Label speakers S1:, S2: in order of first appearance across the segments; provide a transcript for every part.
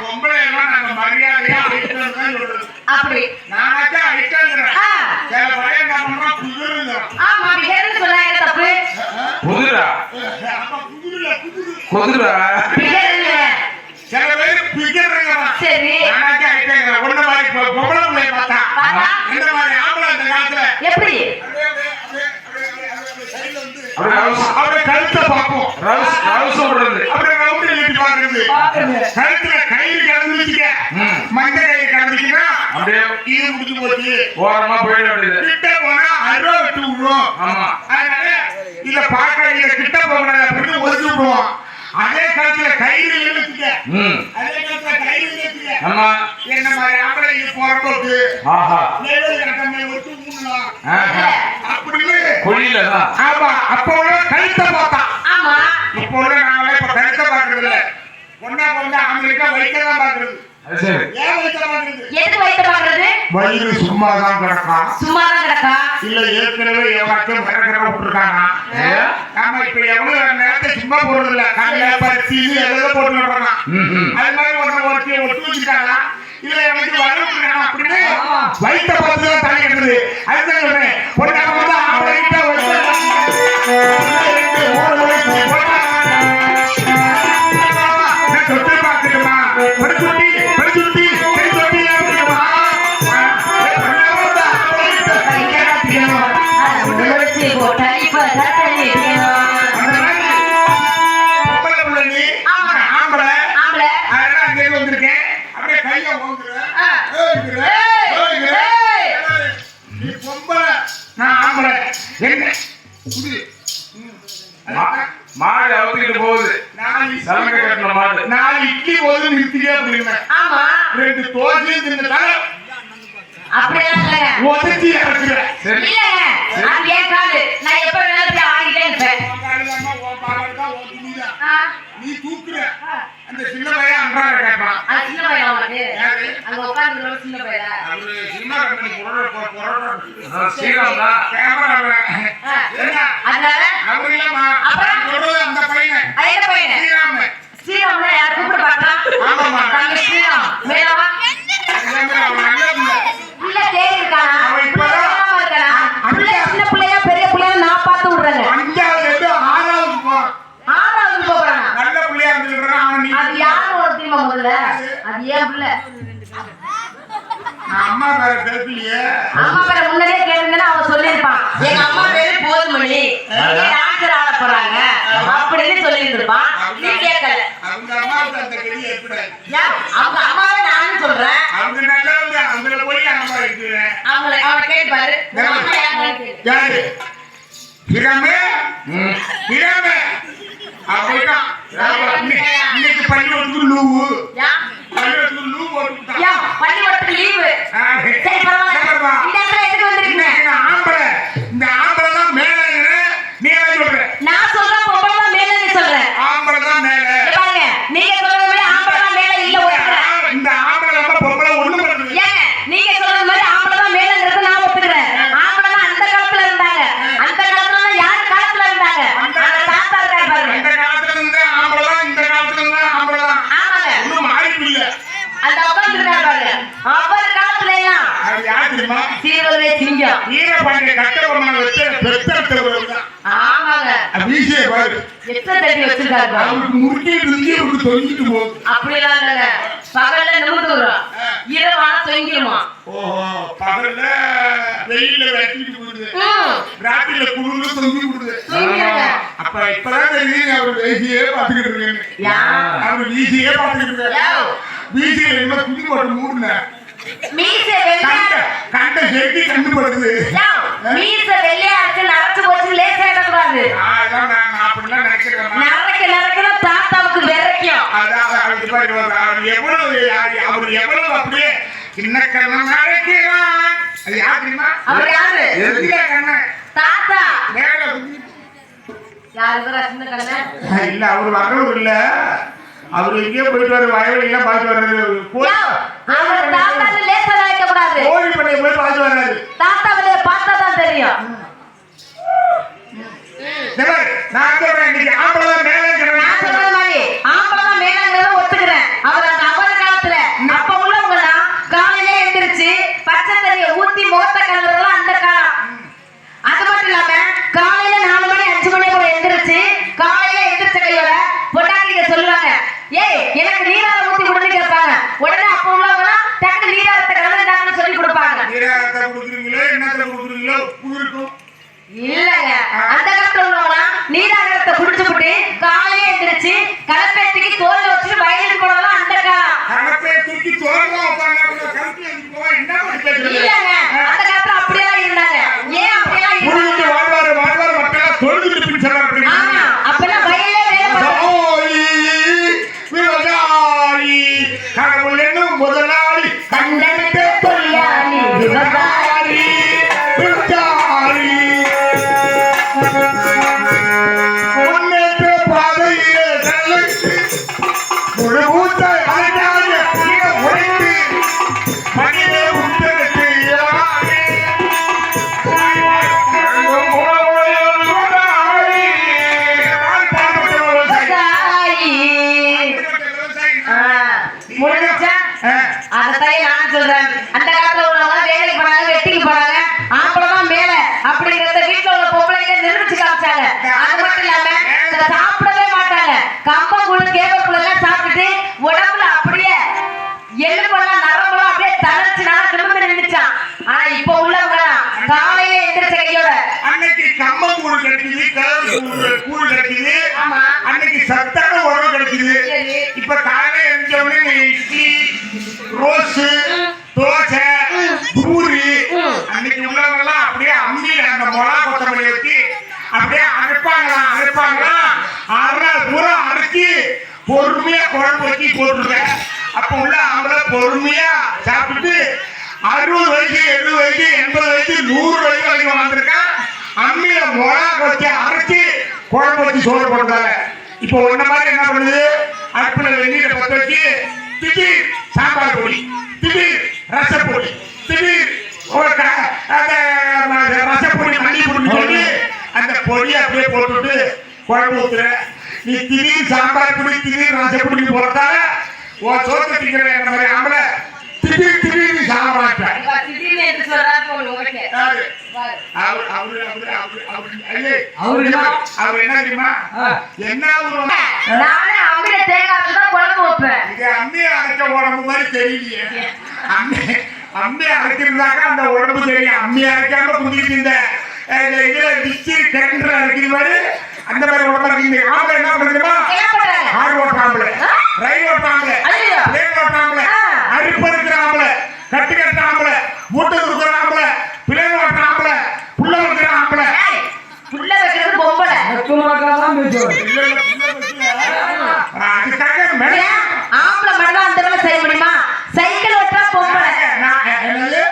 S1: பொம்பளை எல்லாம் நாங்க மரியாதையா
S2: அப்படி.
S1: நானாச்சும்
S2: ஆ,
S1: சில பழைய
S2: ஆமா தப்பு?
S3: குதிரா
S2: பிகர்னு.
S1: சில பேர் பிகருங்கிறோம்
S2: சரி.
S1: நானாச்சும் ஐட்டங்கிறேன். ஒண்ணு மாதிரி பொம்பளை பிள்ளைய பார்த்தா.
S2: பார்த்தா?
S1: இந்த மாதிரி ஆம்பளை அந்த காலத்துல?
S2: எப்படி
S1: அப்படியே அப்படியே அப்படியே அப்படியே அப்படியே அப்படியே
S3: அப்படியே
S1: கழுத்தை பார்ப்போம்.
S3: ரவுஸ் ரவுஸ் விடுறது
S1: அப்படியே ரவுண்டு இழுத்து பாக்குறது கழுத்துல கயிறு கிடந்துச்சுக்க
S3: ம்.
S1: மஞ்ச கயிறு கிடந்துச்சுன்னா
S3: அப்படியே
S1: இது முடிஞ்சு போச்சு.
S3: ஓரமா போயிட வேண்டியது.
S1: கிட்ட போனா அருவா விட்டு விடுவோம்.
S3: ஆமா.
S1: அதனால இத பாக்க இத கிட்ட போகக்கூடாது அப்படின்னு ஒதுக்கி விடுவோம். அதே கழுத்துல கயிறு இழுத்துக்க அதே
S3: ஆமா
S1: என்ன மாதிரி ஆம்பளை இது போறப்போக்கு
S3: ஆஹா.
S1: கட்டமே வச்சு
S3: குழியில தான்
S1: ஆமா அப்ப உள்ள கழுத்தை பார்த்தா.
S2: ஆமா.
S1: இப்போ உள்ள நாங்களே இப்ப கழுத்தை பாக்குறது இல்ல ஒன்னா பொண்ணா ஆம்பளைக்கா வயிற்ற தான் பாக்குறது
S3: அது சரி.
S1: ஏன் வயிற்ற பாக்குறது
S2: எதுக்கு வைத்து பாக்குறது
S1: வயிறு சும்மா தான் கிடக்கும்
S2: சும்மா தான் கிடக்கா?
S1: இல்ல ஏற்கனவே எவனாச்சும் கிடக்கிற விட்டுருக்காங்க
S3: ஏன்?
S1: ஆமா இப்ப எவ்வளவு நேரத்தை சும்மா போடுறது இல்ல காலையில பருத்தி இது எதோ போட்டு
S3: ம்.
S1: அது மாதிரி ஒட்டு வச்சுட்டாங்க இல்ல எனக்கு வரவிட்டுருக்காங்க அப்படின்னு வயிற்ற பார்த்து தான் தலை கட்டுறது அதுதான்
S3: மாடு அவுத்துக்கிட்டு போகுது. கட்டின மாடு.
S1: நாலு இட்லி போது நிறுத்திக்கே அப்படின்னு
S2: ஆமா.
S1: ரெண்டு தோசையும் தின்னுட்டாங்க
S2: அப்படியெல்லாம் இல்லைங்க
S1: உதச்சி
S3: சரி.
S2: அது நான் எப்ப வேணாலும் ஆடிட்டே இருப்பேன்.
S1: நீ தூக்குற. அந்த சின்ன பையன் அன்றாட கேட்பான்
S2: அது சின்ன பையன் உனக்கு
S1: யாரு?
S2: அங்க உட்காந்து சின்ன பையன்
S1: அவரு சினிமா கம்பெனி புரோட- புரோட- புரோட-
S3: ஸ்ரீராம் தான்
S1: கேமராமேன்.
S2: ஆ.
S1: என்ன?
S2: அதனால
S1: அவரு இல்லம்மா.
S2: அப்புறம்?
S1: சொல்றது அந்த பையன்.
S2: அது என்ன பையன்
S1: ஸ்ரீராமன்.
S2: ஸ்ரீராம் யார் கூப்பிட பார்க்கலாம்
S1: ஆமாம்மா.
S2: தம்பி ஸ்ரீராம் மேலவா
S1: எல்லாமே அவன் நல்ல பிள்ளை.
S2: பிள்ளை தேடி இருக்கானா
S1: அவன் இப்பதான்
S2: பிள்ளை இருக்கானா
S1: அஞ்சா-
S2: பிள்ளை சின்ன பிள்ளையா பெரிய பிள்ளையா நான் பார்த்து விடுறேங்க
S1: அஞ்சாவது இருந்து ஆறாவது போறான்.
S2: ஆறாவது போறானா
S1: நல்ல பிள்ளையா இருந்துக்கிறான் அவன் நீ
S2: அது யாரு ஒரு தெரியுமா முதல்ல அது ஏன் பிள்ளை
S1: நான் அம்மா பேர பேசலையே?
S2: அம்மா
S1: தெரியுமா
S2: சீரலே சிங்கம்.
S1: வீரபாண்டிய கட்டபொம்மன் வச்ச பெத்தரத்துல வருவாங்க
S2: ஆமாங்க.
S1: வீசிய பாரு
S2: எத்தனை தட்டி வச்சிருக்காங்க
S1: அவருக்கு முறுக்கே இருந்து அவருக்கு தொங்கிட்டு போகுது.
S2: அப்படிலாம் இல்லைங்க. பகல்ல நிமிர்ந்து வரும்
S1: இரவான தொங்கிடுமா? ஓஹோ பகல்ல வெயில்ல வெட்டிட்டு போகுது ராத்திரில குளிர்ல தொங்கி விடுது அப்ப இப்பதான் அவர் வீசியே பாத்துக்கிட்டு
S2: இருக்கேன்
S1: அவர் வீசியே பாத்துக்கிட்டு இருக்காரு வீசியில என்ன குஞ்சு மூடுல
S2: மீச வெள்ளையா
S1: கண்ட செடி கண்டுபடுது
S2: மீச வெள்ளையா இருக்கு நரைச்சு போச்சு லேசா இடக்கூடாது
S1: அப்படிலாம் நினைக்கிறேன்.
S2: நரைக்க தாத்தாவுக்கு விரைக்கும்
S1: எவ்வளவு அவர் எவ்வளவு அப்படியே சின்ன கண்ணன் நினைக்கிறான் அது யார் தெரியுமா?
S2: அவர் யாரு?
S1: எதுல கண்ணன்
S2: தாத்தா.
S1: மேல
S2: யாரு சின்ன கண்ணன்
S1: இல்ல அவர் வரவர் இல்ல. அவர் எங்கேயோ போயிட்டு வர வயவெளியெல்லாம் பார்த்து வர்றாரு.
S2: அவர் தாத்தான்னு லேசா நினைக்க கூடாது
S1: கோழி போய் பார்த்து வர்றாரு.
S2: தாத்தா வெளிய பார்த்தா தான் தெரியும்.
S1: இந்த பாரு, நான் சொல்றேன் இன்னைக்கு ஆம்பளை தான் மேலே
S2: நான்
S1: இருக்கிறவன்.
S2: சொல்ற மாதிரி ஆம்பளை தான் மேலங்கிறத ஒத்துக்கிறேன். அவர் அந்த அவர காலத்துல அப்ப உள்ளவங்கலாம் காலையில எந்திரிச்சு பச்சை தண்ணியை ஊத்தி முகத்தை கழுவுறதுலாம் அந்த காலம் அது மட்டும் இல்லாம காலையில நாலு மணி அஞ்சு மணி கூட எந்திரிச்சு காலையில எந்திரிச்ச கையோட பொட்டாட்டிங்க சொல்லுவாங்க ஏய் எனக்கு நீராரம் ஊத்தி கொடுன்னு கேட்பாங்க. உடனே அப்ப உள்ளவங்கலாம் டக்கு நீராரத்தை கலந்துட்டாங்கன்னு சொல்லி கொடுப்பாங்க.
S1: நீராகத்தை கொடுக்குறீங்களோ என்னத்தை கொடுக்குறீங்களோ உப்பு இருக்கும்.
S2: இல்லங்க. அந்த காலத்துல உள்ளவங்கலாம் நீராகரத்தை குடிச்சுப்புட்டு காலையில எந்திரிச்சு கலப்பேத்திக்கு தோல் வச்சுட்டு வயலுக்கு போனதெல்லாம் அந்த காலம்
S1: கலப்பை தூக்கி தோறமா வைப்பாங்க கலப்பை எடுத்து போவா என்ன பண்ணி பேசுறது
S2: இல்லங்க. அது மட்டும்
S1: எண்பது நூறு வயசு வரைக்கும் வந்திருக்கான் அம்மியில மிளகா வச்சு அரைச்சி குழம்பு வச்சு சோறு போடுறாங்க இப்போ ஒன்ன மாதிரி என்ன பண்ணுது? அடுப்புல வெந்நீரை பத்த வச்சு திடீர் சாம்பார் பொடி திடீர் ரசப்பொடி திடீர் அந்த ரசப்பொடி மல்லி பொடி சொல்லி அந்த பொடியை அப்படியே போட்டுட்டு குழம்பு ஊத்துற. நீ திடீர் சாம்பார் பொடி திடீர் ரசப்பொடி போறதால உன் சோத்தை திங்கிற மாதிரி ஆம்பளை திடீர் திடீர்னு சாக மாட்டேன்? அவரு
S3: என்ன?
S1: தெரியுமா? என்ன ஊரு
S2: நானே அம்மில தேங்காய் தான் குழம்பு வைப்பேன்.
S1: இது அம்மி அரைச்ச உடம்பு மாதிரி தெரியலையே. அம்மி அம்மி அரைச்சிருந்தாக்க அந்த உடம்பு தெரியும். அம்மி அரைக்காம குடிக்கிட்டு இந்த இதுல டிச்சி அரைக்கிற மாதிரி அந்த மாதிரி உடம்பு அரைக்கிங்க ஆம்பளை என்ன பண்ணுமா ஆறு ஓட்டாம்பளை. ரயில் ஓட்டாம்பளை. பிளேன் ஓட்டாம்பளை.
S2: ஆ.
S1: இருக்கிற கட்டு கட்டுற ஆம்பளை மூட்டை கொடுக்குற ஆம்பளை பிளேன் ஓட்டுற ஆம்பளை புள்ள வைக்கிற ஆம்பளை.
S2: ஏய், புள்ள வைக்கிறது பொம்பளை
S1: இல்ல, இல்ல, புள்ள வைக்கல. அதுக்காக மேல
S2: ஏன்? ஆம்பளை மட்டும் தான் அந்த வேலை செய்ய முடியுமா சைக்கிள் ஓட்டுறா பொம்பளை
S1: நான் என்னது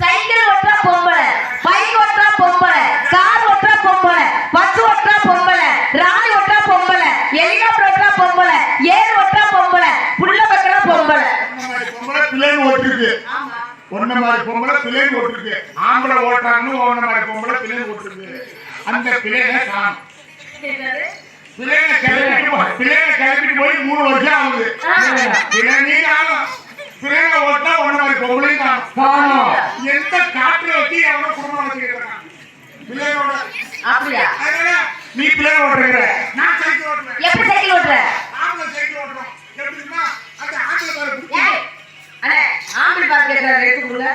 S2: சைக்கிள் ஓட்டுறா பொம்பளை பைக் ஓட்டுறா பொம்பளை கார் ஓட்டுறா பொம்பளை பஸ் ஓட்டுறா பொம்பளை ராணி ஓட்டுறா பொம்பளை ஹெலிகாப்டர் ஓட்டுறா பொம்பளை ஏர் ஓட்டுறா பொம்பளை புள்ள வைக்கிறா பொம்பளை
S1: ஒன்ன மாதிரி பொம்பளை பிளேன் ஓட்டிருக்கு ஒன்ன மாதிரி பொம்பளை பிளேன் ஓட்டிருக்கு ஆம்பளை ஓட்டுறாங்கன்னு ஒன்ன மாதிரி பொம்பளை பிளேன் ஓட்டிருக்கு அந்த பிளேனை காணும் பிளேனை கிளப்பிட்டு போ- பிளேனை கிளப்பிட்டு போய் மூணு வருஷம் ஆகுது. பிளேனே காணும் பிளேனை ஓட்டா ஒன்ன மாதிரி பொம்பளையும் காணோம். எந்த காட்டுல வச்சு எவனோ குடும்பம் வச்சுக்கிறான் பிளேனோட
S2: அப்படியா?
S1: நீ பிளேன் ஓட்டுற. நான் சைக்கிள் ஓட்டுறேன்.
S2: எப்படி சைக்கிள் ஓட்டுற?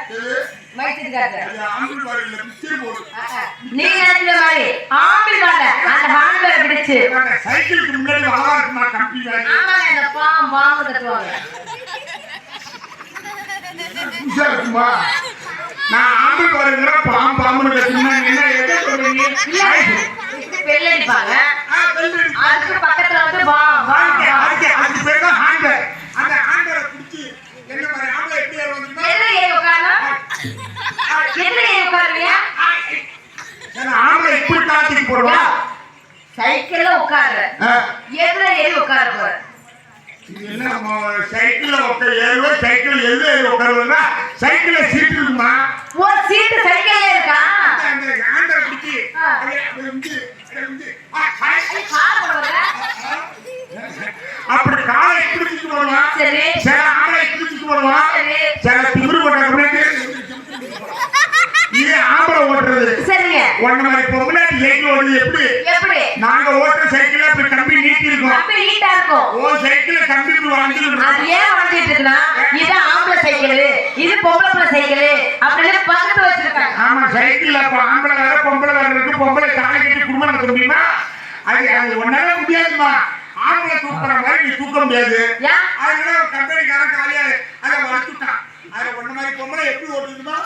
S2: காட்டு.
S1: அது ஆம்புல் பாருங்க பிச்சிரு போடு
S2: நீ நினைக்கிற மாதிரி? ஆம்பளை வாங்க அந்த ஹாண்ட்பேக் பிடிச்சு.
S1: சைக்கிளுக்கு முன்னாடி அழகா இருக்குமா கம்பி
S2: பாம் கட்டுவாங்க
S1: இருக்குமா? நான் பாம் என்ன எதை சொல்றீங்க.
S2: அதுக்கு பக்கத்துல வந்து பாம்
S1: அதுக்கு-
S2: பாம்.
S1: அதுக்கு- அதுக்கு பேரு தான் ஹாண்டர். அந்த ஹாண்டரை பிடிச்சி என்ன மாதிரி ஆம்பளை எப்படி ஏறுவாங்கன்னா,
S2: எதுல ஏறி உட்காரணும் எதுல ஏறி உட்காருவியா
S1: ஏன்னா ஆம்பளை இப்படி காத்துக்கு போடுவா
S2: சைக்கிள்ல உட்காரு. எதுல ஏறி உட்கார போற?
S1: என்ன சைக்கிள்ல உட்கார சைக்கிள் ஏறி சைக்கிள்ல இருக்குமா?
S2: ஒரு சீட்டு சைக்கிள்ல இருக்கா?
S1: அந்த பிடிச்சி அப்படி கால். பிடிச்சிட்டு போடுவான் சில ஆம்பளை பிடிச்சிட்டு போடுவான் சில திமிரு கொண்ட ஆம்பளை ஓட்டுறது.
S2: சரிங்க.
S1: ஒன்ன மாதிரி பொம்பளை சைக்கிள் ஓடுறது எப்படி?
S2: எப்படி?
S1: நாங்க ஓட்டுற சைக்கிள்ல இப்படி கம்பி நீட்டி இருக்கோம்
S2: அப்ப நீட்டா இருக்கும்.
S1: ஓ சைக்கிள் கம்பி வளைஞ்சிட்டு
S2: அது ஏன் வளர்ந்துட்டு இருக்குன்னா இது ஆம்பளை சைக்கிள் இது பொம்பளை பிள்ளை சைக்கிள் அப்படின்னு பக்கத்து வச்சிருக்காங்க.
S1: ஆமா சைக்கிள்ல இப்ப ஆம்பளை வேற பொம்பளை வேற இருக்கு. பொம்பளை கட்டி குடும்பம் நடத்த முடியுமா? அது அது ஒன்னால முடியாதுமா ஆம்பளை தூக்குற மாதிரி நீ தூக்க முடியாது. அதனால கம்பெனிக்காரன் காலியா அதை வளர்த்துட்டான். அதை ஒன்ன மாதிரி பொம்பளை எப்படி ஓட்டுதுமா?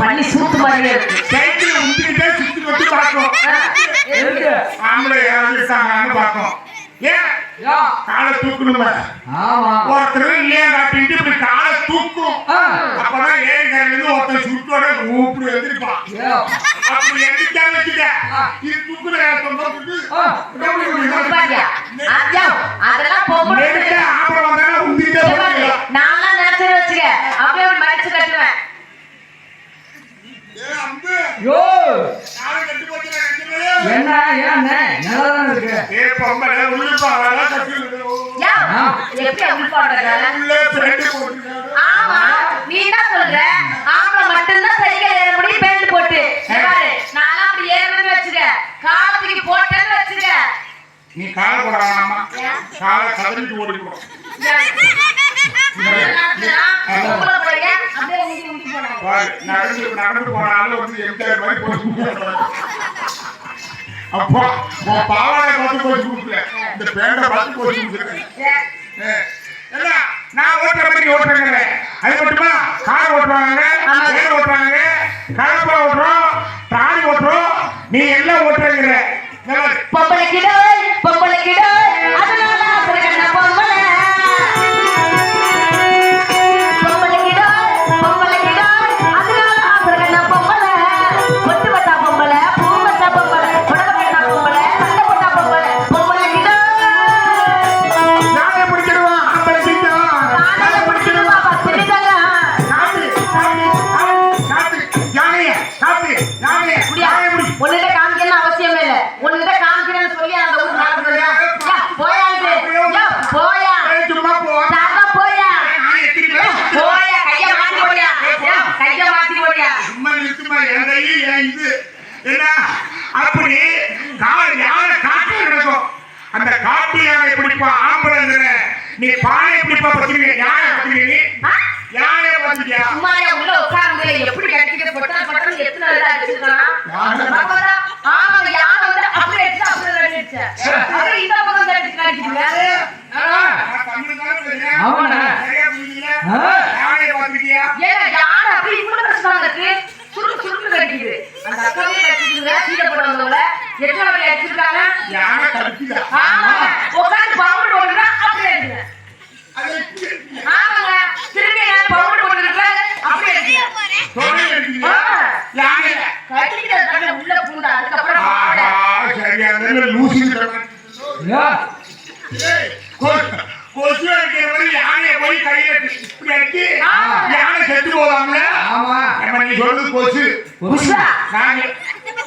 S2: பண்ணி சூத்து
S1: சைக்கிள் உந்திக்கிட்டே சுத்தி வச்சு பார்க்கும்? ஆம்பளை இருக்காங்கன்னு பார்க்கும் ஏன் காலை தூக்கணுமா ஒருத்தர் இல்லையா காட்டிட்டு இப்படி காலை தூக்கும் அப்பதான் இருந்து ஒருத்தன் சுட்டோட இப்படி எந்திரிப்பான் அப்படி எந்திரிக்காம வச்சுக்க. இது தூக்குற?
S2: ஐயா, அதெல்லாம்
S1: உந்திக்கிட்டே
S2: இங்க பாரு,
S1: போகலாம்
S2: நான்லாம் நினைச்சு வச்சுக்க. அப்படியே ஒரு மடிச்சு கட்டுவேன்.
S4: யோ. இருக்கு?
S1: ஏ பொம்பளை உள்ளுப்பா கட்டி
S2: யா, எப்படி
S1: உள்ளே
S2: ஆமா நீ என்ன சொல்ற? ஆம்பளை மட்டும்தான் சைக்கிள் ஏற முடியும் பேண்ட் போட்டு. பாரு அப்படி ஏறணும்னு வச்சுக்க. காலத்துக்கு போட்டேன்னு வச்சுக்க.
S1: நீ காலை போட வேணாமா காலை கதறிட்டு ஓடிக்கணும் நடந்து நடந்து போனாலும் வந்து எம்ஜிஆர் மாதிரி போட்டு அப்பா உன் பாவாடை பார்த்து போச்சு கொடுக்கல இந்த பேண்டை பார்த்து போச்சு கொடுக்குறேன் என்ன? நான் ஓட்டுற மாதிரி ஓட்டுறேங்க அது மட்டுமா? கார் ஓட்டுறாங்க
S2: ஆமா.
S1: வேன் ஓட்டுறாங்க கலப்பா ஓட்டுறோம் டாலி ஓட்டுறோம். நீ எல்லாம் ஓட்டுறீங்க
S2: பொம்பளை கிடோய் பொம்பளை கிடோய்
S1: கொசு அடிக்கிற மாதிரி யானையை போய் கையில
S2: ஆமா.
S1: யானை செத்து?
S4: ஆமா
S1: ஏம்மா, நீ சொல்றது கொசு.
S2: புஷா
S1: நாங்க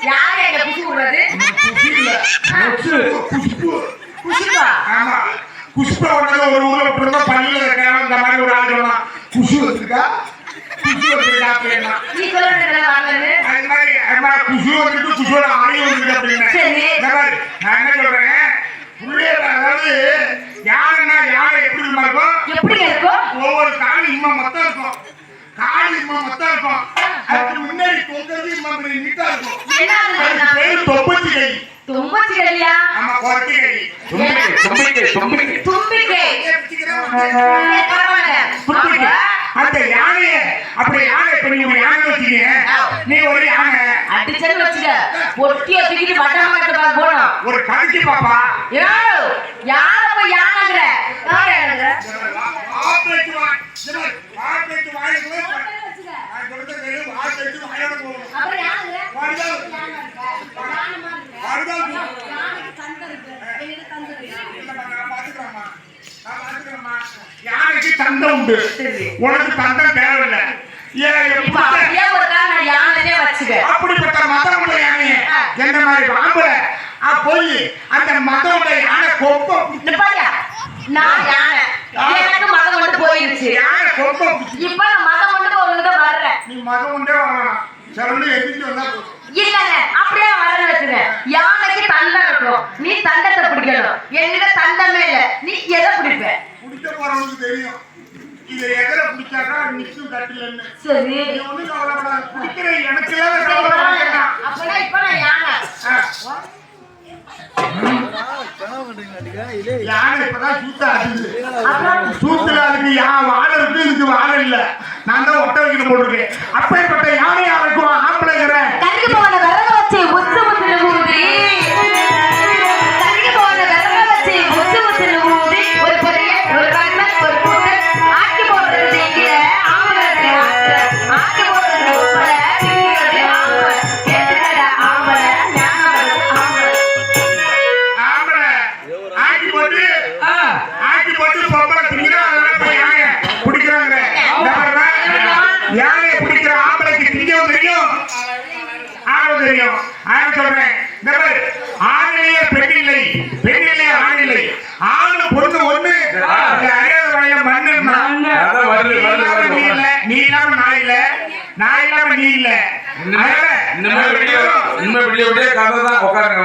S2: யாரு எங்க புஷு விடுறது
S1: கொசு இல்ல.
S4: கொசு.
S1: குஷ்பு.
S2: புஷுவா
S1: ஆமா. குஷ்பு உடனே ஒரு ஊர்ல இப்படின்னா பள்ளியில இருக்கான் இந்த மாதிரி ஒரு ஆள் சொன்னான் குஷு வச்சிருக்கா குசு வச்சிருக்கா அது மாதிரி நம்ம குசு வந்துருக்கு குசுவோட ஆணி யாருன்னா யாரை
S2: எப்படி
S1: இருக்கும் எப்படி இருக்கும் ஒவ்வொரு காலம் இம்மா மொத்தம் இருக்கும்
S2: காலி மொத்தம்
S1: இருக்கும் அதுக்கு முன்னாடி
S3: தொங்கறது மம்மி நீட்டா
S2: இருக்கும்
S1: அதுக்கு
S2: பேரு தொம்பச்சி
S1: கை
S2: தொம்பச்சி கையா ஆமா
S1: அந்த யானையை அப்படி யானை இப்ப நீ ஒரு யானை வச்சுக்கீங்க நீ ஒரு யானை
S2: அடிச்சது வச்சுக்க. பொட்டிய தூக்கிட்டு வட்ட மாட்டு போனோம்.
S1: ஒரு கடிச்சு பாப்பா.
S2: ஏ யார போய் யானைங்கிற.
S1: யானைக்கு தந்தம் உண்டு. உனக்கு தந்தம் தேவையில்லை. அப்படிப்பட்ட மதமுள்ள யானைய என்ன மாதிரி பாம்புல போய் அந்த மதமுள்ள யானை கொம்ப பிடிச்சு-
S2: நிப்பாட்டியா நான் யானை. எனக்கு மதம் கொண்டு போயிருச்சு.
S1: யானை பிடிச்சு.
S2: இப்ப நான் மதம் கொண்டு உங்ககிட்ட வர்றேன்.
S1: நீ மதம் கொண்டே வரலாம் சிறந்து எதிர்த்து வந்தா போதும்.
S2: இல்லங்க அப்படியே வரேன்னு வச்சுங்க யானைக்கு தண்டம் இருக்கும் நீ தண்டத்தை பிடிக்கணும். என்கிட்ட தண்டமே இல்ல. நீ எதை பிடிப்ப?
S1: பிடிக்க போறவனுக்கு தெரியும். இதை எதிர பிடிச்சாக்கா நிச்சயம் தட்டிலன்னு.
S2: சரி.
S1: நீ ஒண்ணும் கவலைப்படாத. பிடிக்கிற எனக்கு எல்லாம் கவலைப்பட வேண்டாம்
S2: அப்பனா இப்ப நான் யானை.
S1: யானை இப்பதான் சூத்த ஆடுது சூத்துல அதுக்கு வாழை இருக்கு இதுக்கு வாழை இல்ல. நான் தான் ஒட்ட வைக்கணும் போட்டிருக்கேன். அப்பேற்பட்ட யானையா இருக்கும் ஆம்பளைங்கிறேன்
S3: இனிமே விடிய கதை தான் உட்காருங்க